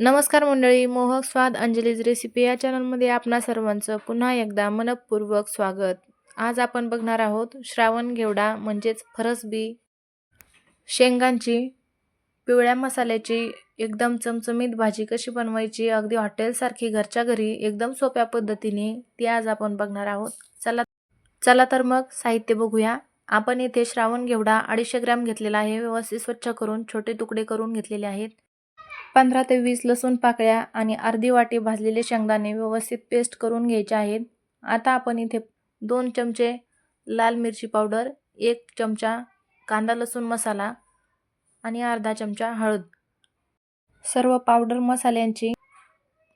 नमस्कार मंडळी मोहक स्वाद अंजलीज रेसिपी या चॅनलमध्ये आपणा सर्वांचं पुन्हा एकदा मनपूर्वक स्वागत. आज आपण बघणार आहोत श्रावण घेवडा म्हणजेच फरसबी शेंगांची पिवळ्या मसाल्याची एकदम चमचमीत भाजी कशी बनवायची अगदी हॉटेलसारखी घरच्या घरी एकदम सोप्या पद्धतीने ती आज आपण बघणार आहोत. चला चला तर मग साहित्य बघूया. आपण येथे श्रावण घेवडा अडीचशे ग्रॅम घेतलेला आहे. व्यवस्थित स्वच्छ करून छोटे तुकडे करून घेतलेले आहेत. पंधरा ते वीस लसूण पाकळ्या आणि अर्धी वाटी भाजलेले शेंगदाणे व्यवस्थित पेस्ट करून घ्यायचे आहेत. आता आपण इथे दोन चमचे लाल मिरची पावडर एक चमचा कांदा लसूण मसाला आणि अर्धा चमचा हळद. सर्व पावडर मसाल्यांची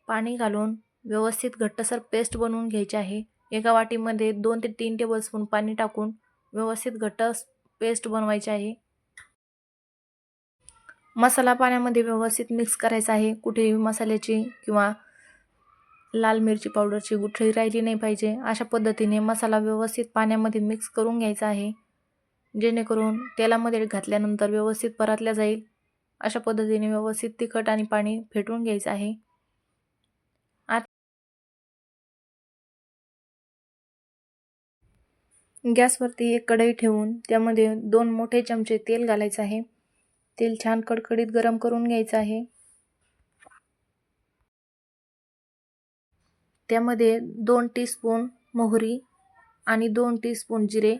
पाणी घालून व्यवस्थित घट्टसर पेस्ट बनवून घ्यायची आहे. एका वाटीमध्ये दोन ते तीन टेबलस्पून पाणी टाकून व्यवस्थित घट्ट पेस्ट बनवायची आहे. मसाला पाण्यामध्ये व्यवस्थित मिक्स करायचा आहे. कुठेही मसाल्याची किंवा लाल मिरची पावडरची गुठळी राहिली नाही पाहिजे. अशा पद्धतीने मसाला व्यवस्थित पाण्यामध्ये मिक्स करून घ्यायचा आहे. जेणेकरून तेलामध्ये घातल्यानंतर व्यवस्थित परतल्या जाईल. अशा पद्धतीने व्यवस्थित तिखट आणि पाणी फेटून घ्यायचं आहे. गॅसवरती एक कढई ठेवून त्यामध्ये दोन मोठे चमचे तेल घालायचं आहे. तेल छान कडकडीत गरम करून घ्यायचं आहे. त्यामध्ये दोन टीस्पून मोहरी आणि दोन टीस्पून जिरे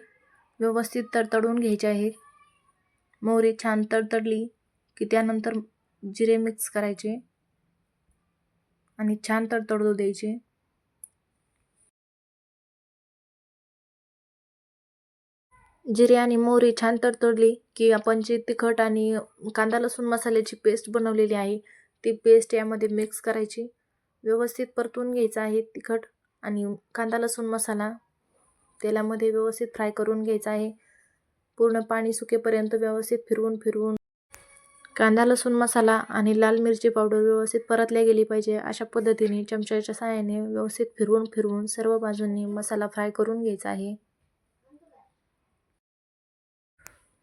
व्यवस्थित तडतडून घ्यायचे आहेत. मोहरी छान तडतडली की त्यानंतर जिरे मिक्स करायचे आणि छान तडतडू द्यायचे. जिरे आणि मोहरी छान तडतडली की आपण जी तिखट आणि कांदा लसूण मसाल्याची पेस्ट बनवलेली आहे ती पेस्ट यामध्ये मिक्स करायची. व्यवस्थित परतून घ्यायचा आहे तिखट आणि कांदा लसूण मसाला. तेलामध्ये व्यवस्थित फ्राय करून घ्यायचा आहे. पूर्ण पाणी सुकेपर्यंत व्यवस्थित फिरवून फिरवून. कांदा लसूण मसाला आणि लाल मिरची पावडर व्यवस्थित परतल्या गेली पाहिजे. अशा पद्धतीने चमच्याच्या सहाय्याने व्यवस्थित फिरवून फिरवून सर्व बाजूंनी मसाला फ्राय करून घ्यायचा आहे.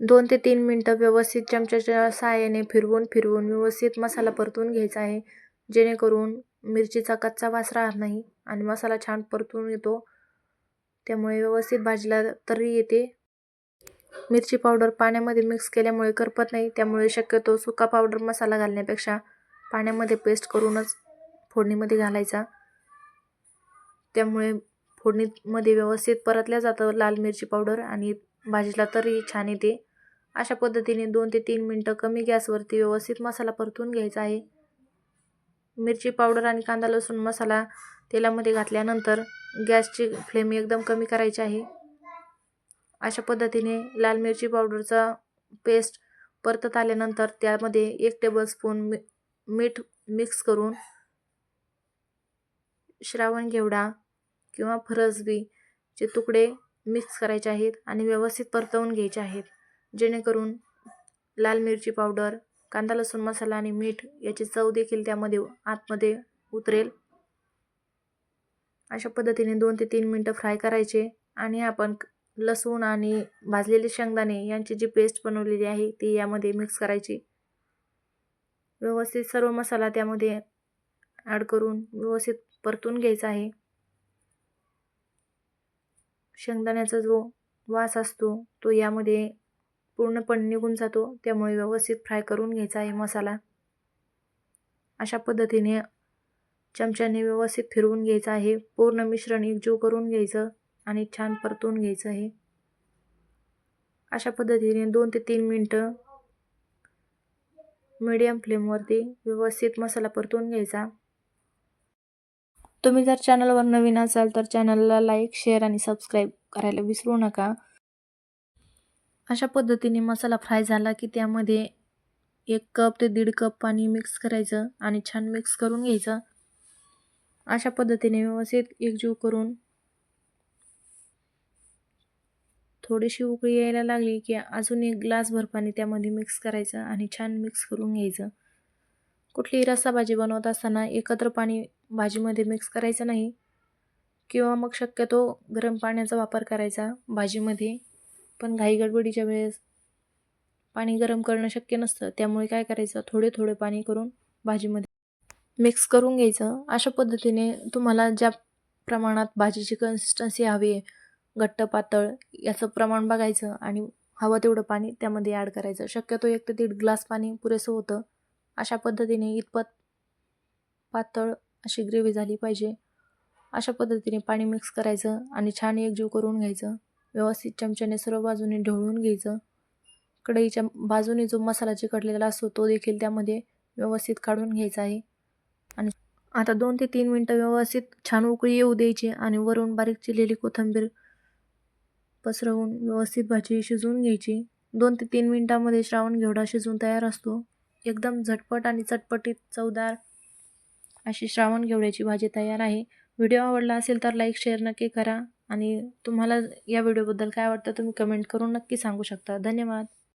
दोन ते तीन मिनटं व्यवस्थित चमच्याच्या साहाय्याने फिरवून फिरवून व्यवस्थित मसाला परतून घ्यायचा आहे. जेणेकरून मिरचीचा कच्चा वास राहत नाही आणि मसाला छान परतून येतो. त्यामुळे व्यवस्थित भाजीला तरी येते. मिरची पावडर पाण्यामध्ये मिक्स केल्यामुळे करपत नाही. त्यामुळे शक्यतो सुका पावडर मसाला घालण्यापेक्षा पाण्यामध्ये पेस्ट करूनच फोडणीमध्ये घालायचा. त्यामुळे फोडणीमध्ये व्यवस्थित परतल्या जातं लाल मिरची पावडर आणि भाजीला तरी छान येते. अशा पद्धतीने दोन ते तीन मिनटं कमी गॅसवरती व्यवस्थित मसाला परतून घ्यायचा आहे. मिरची पावडर आणि कांदा लसूण मसाला तेलामध्ये घातल्यानंतर गॅसची फ्लेम एकदम कमी करायची आहे. अशा पद्धतीने लाल मिरची पावडरचा पेस्ट परतत आल्यानंतर त्यामध्ये एक टेबलस्पून मी मीठ मिक्स करून श्रावण घेवडा किंवा फरसबीचे तुकडे मिक्स करायचे आहेत आणि व्यवस्थित परतवून घ्यायचे आहेत. जेणेकरून लाल मिरची पावडर कांदा लसूण मसाला आणि मीठ याची चव देखील त्यामध्ये आतमध्ये उतरेल. अशा पद्धतीने दोन ते तीन मिनटं फ्राय करायचे आणि आपण लसूण आणि भाजलेले शेंगदाणे यांची जी पेस्ट बनवलेली आहे ती यामध्ये मिक्स करायची. व्यवस्थित सर्व मसाला त्यामध्ये ॲड करून व्यवस्थित परतून घ्यायचा आहे. शेंगदाण्याचा जो वास असतो तो यामध्ये पूर्णपणे निघून जातो. त्यामुळे व्यवस्थित फ्राय करून घ्यायचा आहे मसाला. अशा पद्धतीने चमच्याने व्यवस्थित फिरवून घ्यायचं आहे. पूर्ण मिश्रण एकजीव करून घ्यायचं आणि छान परतून घ्यायचं आहे. अशा पद्धतीने दोन ते तीन मिनटं मीडियम फ्लेमवरती व्यवस्थित मसाला परतून घ्यायचा. तुम्ही जर चॅनलवर नवीन असाल तर चॅनलला लाईक शेअर आणि सबस्क्राईब करायला विसरू नका. अशा पद्धतीने मसाला फ्राय झाला की त्यामध्ये एक कप ते दीड कप पाणी मिक्स करायचं आणि छान मिक्स करून घ्यायचं. अशा पद्धतीने व्यवस्थित एकजीव करून थोडीशी उकळी यायला लागली की अजून एक ग्लासभर पाणी त्यामध्ये मिक्स करायचं आणि छान मिक्स करून घ्यायचं. कुठलीही रस्सा भाजी बनवत असताना एकत्र पाणी भाजीमध्ये मिक्स करायचं नाही. किंवा मग शक्यतो गरम पाण्याचा वापर करायचा भाजीमध्ये. पण घाई गडबडीच्या वेळेस पाणी गरम करणं शक्य नसतं. त्यामुळे काय करायचं? थोडे थोडे पाणी करून भाजीमध्ये मिक्स करून घ्यायचं. अशा पद्धतीने तुम्हाला ज्या प्रमाणात भाजीची कन्सिस्टन्सी हवी आहे घट्ट पातळ याचं प्रमाण बघायचं आणि हवं तेवढं पाणी त्यामध्ये ॲड करायचं. शक्यतो एक ते दीड ग्लास पाणी पुरेसं होतं. अशा पद्धतीने इतपत पातळ अशी ग्रेव्ही झाली पाहिजे. अशा पद्धतीने पाणी मिक्स करायचं आणि छान एकजीव करून घ्यायचं. व्यवस्थित चमच्याने सर्व बाजूने ढवळून घ्यायचं. कढईच्या बाजूने जो मसाला चिकटलेला असतो तो देखील त्यामध्ये व्यवस्थित काढून घ्यायचा आहे. आणि आता दोन ते तीन मिनटं व्यवस्थित छान उकळी येऊ द्यायची आणि वरून बारीक चिरलेली कोथिंबीर पसरवून व्यवस्थित भाजी शिजवून घ्यायची. दोन ते तीन मिनटामध्ये श्रावण घेवडा शिजवून तयार असतो. एकदम झटपट आणि चटपटीत चवदार अशी श्रावण घेवड्याची भाजी तयार आहे. व्हिडिओ आवडला असेल तर लाईक शेअर नक्की करा. आणि तुम्हाला या व्हिडिओबद्दल काय वाटतं तुम्ही कमेंट करून नक्की सांगू शकता. धन्यवाद.